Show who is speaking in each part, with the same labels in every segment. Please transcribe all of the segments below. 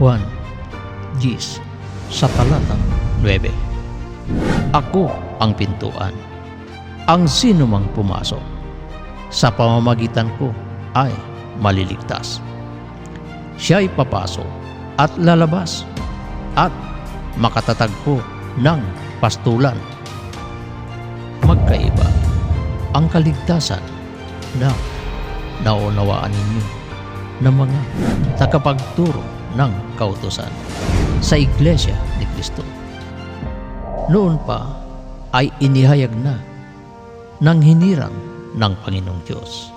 Speaker 1: Juan Gis sa talatang 9. Ako ang pintuan. Ang sino mang pumasok sa pamamagitan ko ay maliligtas. Siya'y papasok at lalabas at makatatagpo ng pastulan. Magkaiba ang kaligtasan na naunawaan ninyo ng mga takapagturo ng kautosan sa Iglesia ni Cristo. Noon pa ay inihayag na ng hinirang ng Panginoong Diyos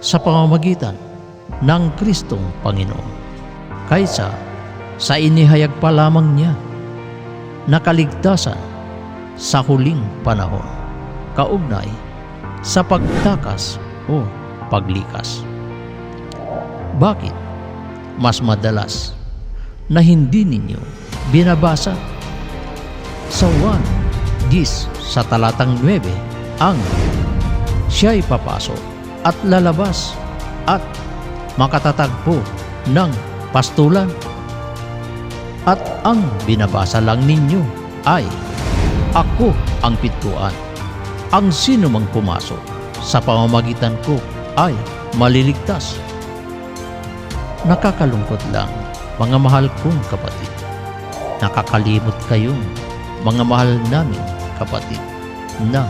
Speaker 1: sa pamamagitan ng Kristong Panginoon kaysa sa inihayag pa lamang niya na kaligtasan sa huling panahon kaugnay sa pagtakas o paglikas. Bakit mas madalas na hindi ninyo binabasa. Sa 1 Gis sa talatang 9 ang siya'y papasok at lalabas at makatatagpo ng pastulan. At ang binabasa lang ninyo ay ako ang pintuan. Ang sino mang pumasok sa pamamagitan ko ay maliligtas nakakalungkot lang mga mahal kong kapatid nakakalimot kayong mga mahal namin kapatid na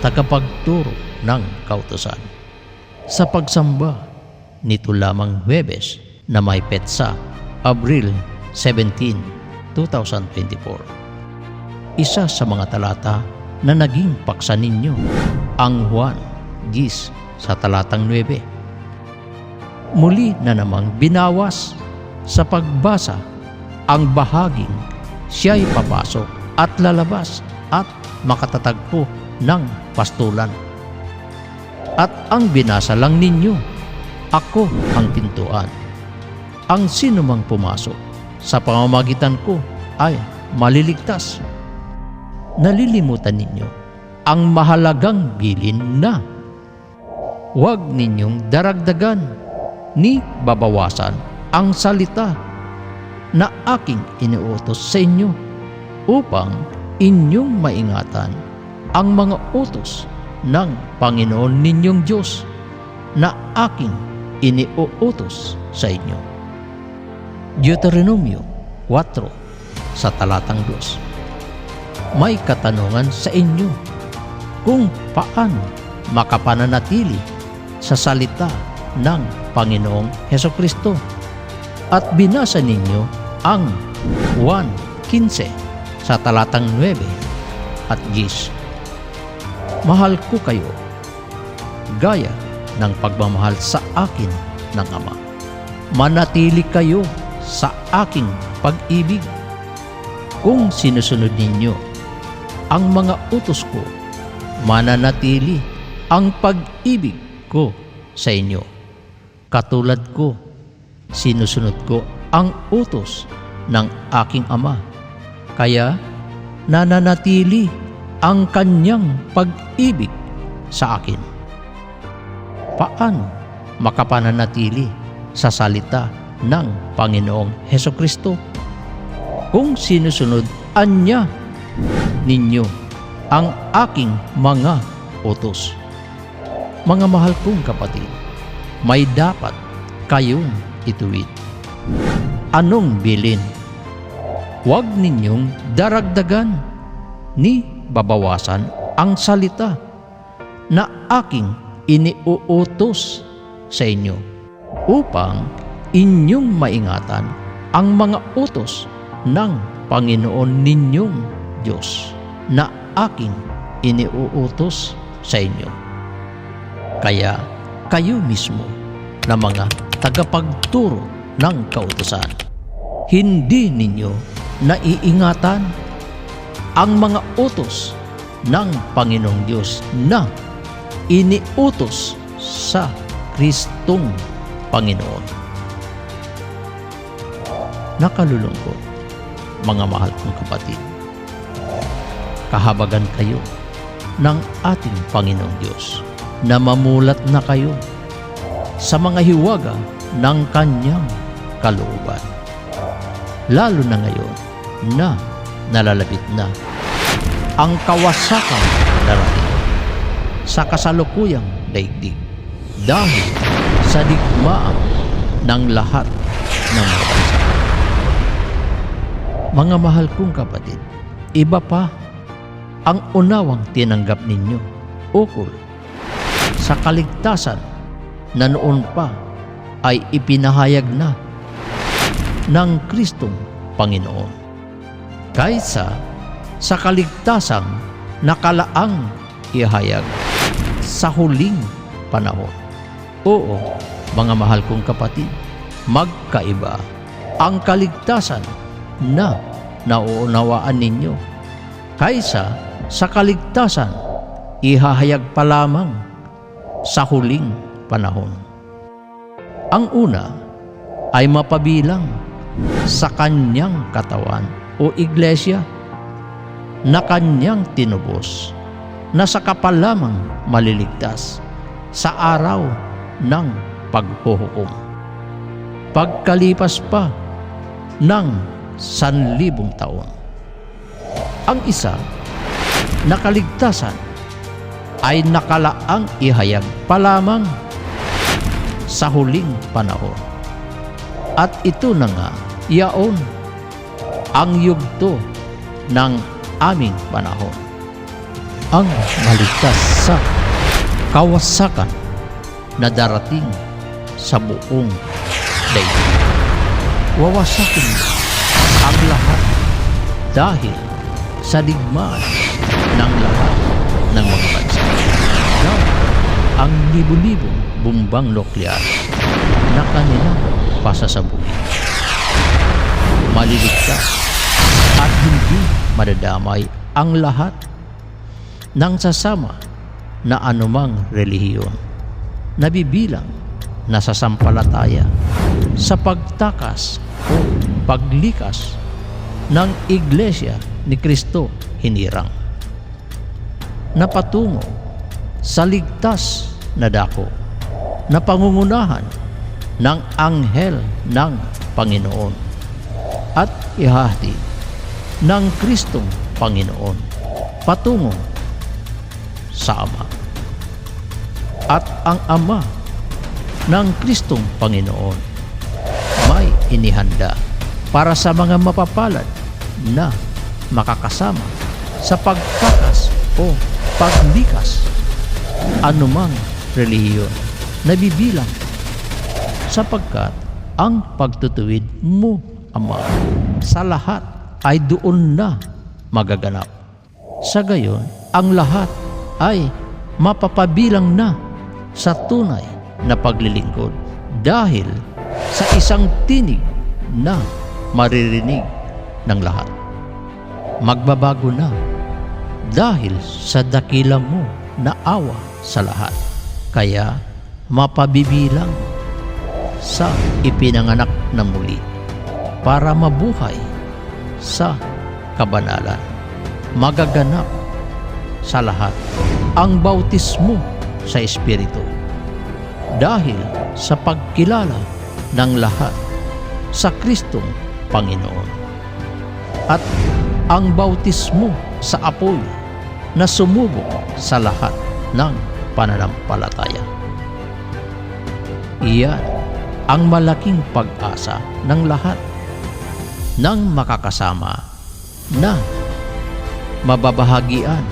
Speaker 1: tagapagturo ng kautosan. Sa pagsamba nito lamang Huwebes na may petsa Abril 17, 2024. Isa sa mga talata na naging paksa ninyo ang Juan Gis sa talatang 9. Muli na namang binawas sa pagbasa ang bahaging siya'y papasok at lalabas at makatatagpo ng pastulan. At ang binasa lang ninyo, ako ang pintuan. Ang sino mang pumasok sa pamamagitan ko ay maliligtas. Nalilimutan ninyo ang mahalagang bilin na huwag ninyong daragdagan ni babawasan ang salita na aking iniutos sa inyo upang inyong maingatan ang mga utos ng Panginoon ninyong Diyos na aking iniuutos sa inyo. Deuteronomio 4 sa talatang 2 May katanungan sa inyo kung paano makapananatili sa salita ng Panginoong Heso Kristo at binasa ninyo ang 1.15 sa talatang 9 at 10. Mahal ko kayo gaya ng pagmamahal sa akin ng Ama. Manatili kayo sa aking pag-ibig kung sinusunod ninyo ang mga utos ko mananatili ang pag-ibig ko sa inyo. Katulad ko, sinusunod ko ang utos ng aking ama. Kaya nananatili ang kanyang pag-ibig sa akin. Paano makapananatili sa salita ng Panginoong Heso Kristo? Kung sinusunod anya ninyo ang aking mga utos. Mga mahal kong kapatid, may dapat kayong ituwid. Anong bilin? Huwag ninyong daragdagan ni babawasan ang salita na aking iniuutos sa inyo upang inyong maingatan ang mga utos ng Panginoon ninyong Diyos na aking iniuutos sa inyo. Kaya kayo mismo na mga tagapagturo ng kautosan, hindi ninyo naiingatan ang mga utos ng Panginoong Diyos na iniutos sa Kristong Panginoon. Nakalulungkot, mga mahal kong kapatid. Kahabagan kayo ng ating Panginoong Diyos na mamulat na kayo sa mga hiwaga ng kanyang kalooban. lalo na ngayon na nalalapit na ang kawasakang darating sa kasalukuyang daigdig dahil sa digmaan ng lahat ng mga bansa. Mga mahal kong kapatid, iba pa ang unawang tinanggap ninyo ukol sa kaligtasan na noon pa ay ipinahayag na ng Kristong Panginoon kaysa sa kaligtasang nakalaang ihayag sa huling panahon. Oo, mga mahal kong kapatid, magkaiba ang kaligtasan na nauunawaan ninyo kaysa sa kaligtasan ihahayag pa lamang sa huling panahon. Ang una ay mapabilang sa kanyang katawan o iglesia na kanyang tinubos na sa kapal lamang maliligtas sa araw ng paghuhukom. Pagkalipas pa ng sanlibong taon. Ang isa na kaligtasan ay nakalaang ihayag pa lamang sa huling panahon. At ito na nga, yaon ang yugto ng aming panahon. Ang maligtas sa kawasakan na darating sa buong daigdig. Wawasakin ang lahat dahil sa digmaan ng lahat ng mga. Dahil ang libo-libong bumbang nuklear na kanilang pasasabuhin. Maliligtas at hindi madadamay ang lahat ng sasama na anumang relihiyon. Nabibilang na sasampalataya sa pagtakas o paglikas ng Iglesia ni Kristo hinirang. Napatungo sa ligtas na dako na pangungunahan ng anghel ng Panginoon at ihahati ng Kristong Panginoon patungo sa Ama. At ang Ama ng Kristong Panginoon may inihanda para sa mga mapapalad na makakasama sa pagtakas o paglikas anumang relihiyon na bibilang sapagkat ang pagtutuwid mo, Ama, sa lahat ay doon na magaganap. Sa gayon, ang lahat ay mapapabilang na sa tunay na paglilingkod dahil sa isang tinig na maririnig ng lahat. Magbabago na dahil sa dakila mo na awa sa lahat. Kaya mapabibilang sa ipinanganak na muli para mabuhay sa kabanalan. Magaganap sa lahat ang bautismo sa Espiritu dahil sa pagkilala ng lahat sa Kristong Panginoon. At ang bautismo sa apoy na sumubok sa lahat ng pananampalataya. Iyan ang malaking pag-asa ng lahat ng makakasama na mababahagian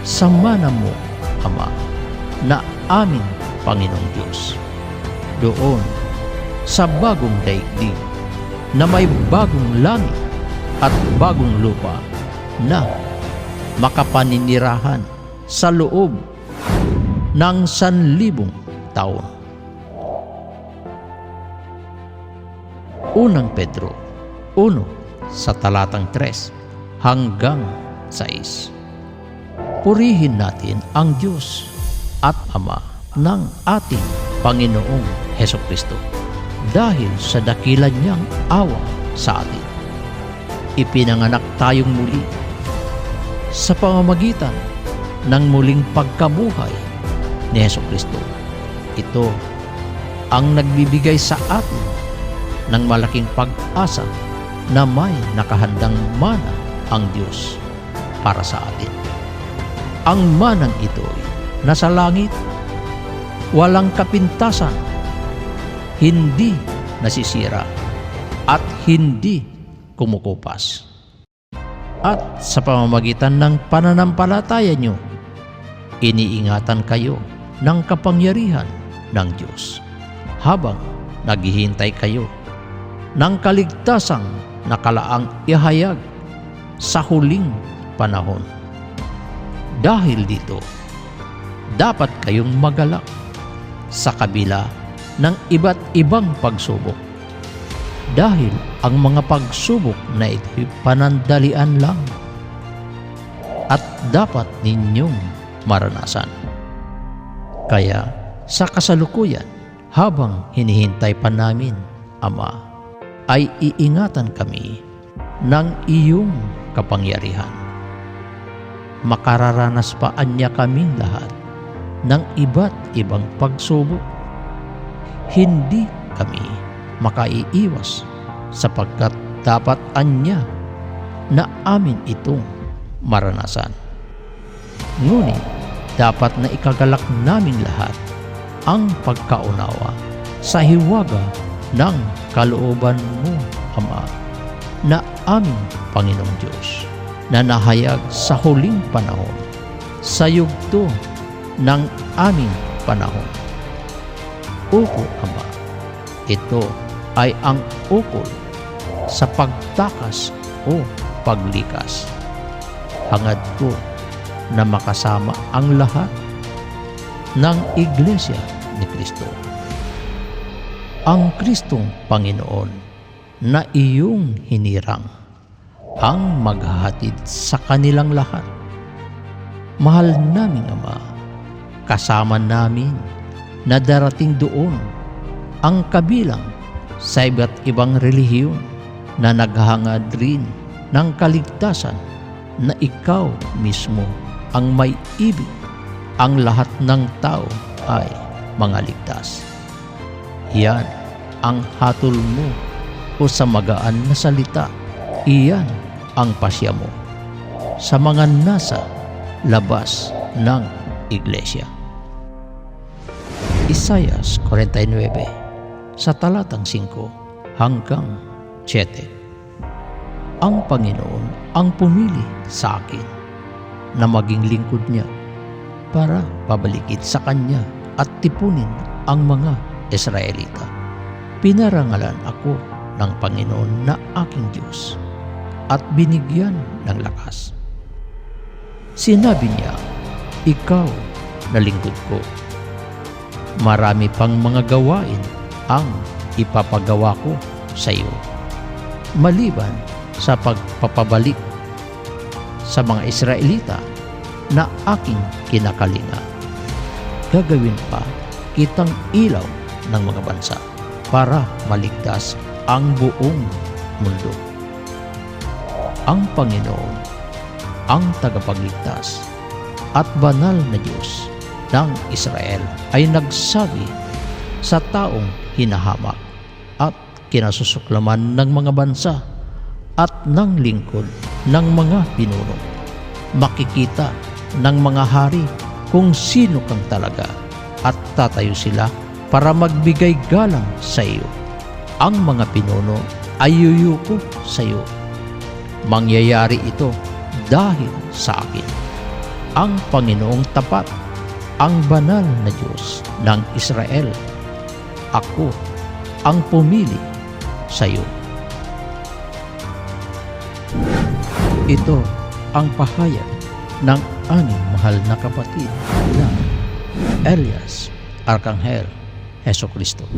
Speaker 1: sa mana mo, Ama, na aming Panginoong Diyos. Doon sa bagong daigdig na may bagong langit at bagong lupa na makapaninirahan sa loob ng sanlibong taon. Unang Pedro 1 sa talatang 3 hanggang 6. Purihin natin ang Diyos at Ama ng ating Panginoong Heso Kristo dahil sa dakilan niyang awa sa atin. Ipinanganak tayong muli sa pamamagitan ng muling pagkabuhay ni Heso Kristo. Ito ang nagbibigay sa atin ng malaking pag-asa na may nakahandang mana ang Diyos para sa atin. Ang manang ito ay nasa langit, walang kapintasan, hindi nasisira, at hindi kumukupas. At sa pamamagitan ng pananampalataya nyo, iniingatan kayo ng kapangyarihan ng Diyos habang naghihintay kayo ng kaligtasang nakalaang ihayag sa huling panahon. Dahil dito, dapat kayong magalak sa kabila ng iba't ibang pagsubok. Dahil ang mga pagsubok na ito'y panandalian lang at dapat ninyong maranasan. Kaya sa kasalukuyan, habang hinihintay pa namin, Ama, ay iingatan kami ng iyong kapangyarihan. Makararanas pa anya kaming lahat ng iba't ibang pagsubok. Hindi kami makaiiwas sapagkat dapat anya na amin itong maranasan. Ngunit dapat na ikagalak namin lahat ang pagkaunawa sa hiwaga ng kalooban mo, Ama, na aming Panginoong Diyos na nahayag sa huling panahon sa yugto ng aming panahon. Uko, Ama, ito ay ang ukol sa pagtakas o paglikas. Hangad ko na makasama ang lahat ng Iglesia ni Kristo. Ang Kristong Panginoon na iyong hinirang ang maghahatid sa kanilang lahat. Mahal naming Ama, kasama namin na darating doon ang kabilang sa iba't ibang relihiyon na naghahangad rin ng kaligtasan na ikaw mismo ang may ibig. Ang lahat ng tao ay mga ligtas. Yan ang hatol mo o sa magaan na salita. Iyan ang pasya mo sa mga nasa labas ng iglesia. Isayas 49 sa talatang 5 hanggang 7. Ang Panginoon ang pumili sa akin na maging lingkod niya para pabalikit sa kanya at tipunin ang mga Israelita. Pinarangalan ako ng Panginoon na aking Diyos at binigyan ng lakas. Sinabi niya, Ikaw na lingkod ko. Marami pang mga gawain ang ipapagawa ko sa iyo. Maliban sa pagpapabalik sa mga Israelita na aking kinakalinga. Gagawin pa kitang ilaw ng mga bansa para maligtas ang buong mundo. Ang Panginoon, ang tagapagligtas at banal na Diyos ng Israel ay nagsabi sa taong hinahamak at kinasusuklaman ng mga bansa at ng lingkod ng mga pinuno. Makikita ng mga hari kung sino kang talaga at tatayo sila para magbigay galang sa iyo. Ang mga pinuno ay yuyuko sa iyo. Mangyayari ito dahil sa akin. Ang Panginoong tapat, ang banal na Diyos ng Israel. Ako ang pumili sa iyo. Ito ang pahayag ng aming mahal na kapatid na Elias Arkanghel Heso Kristo.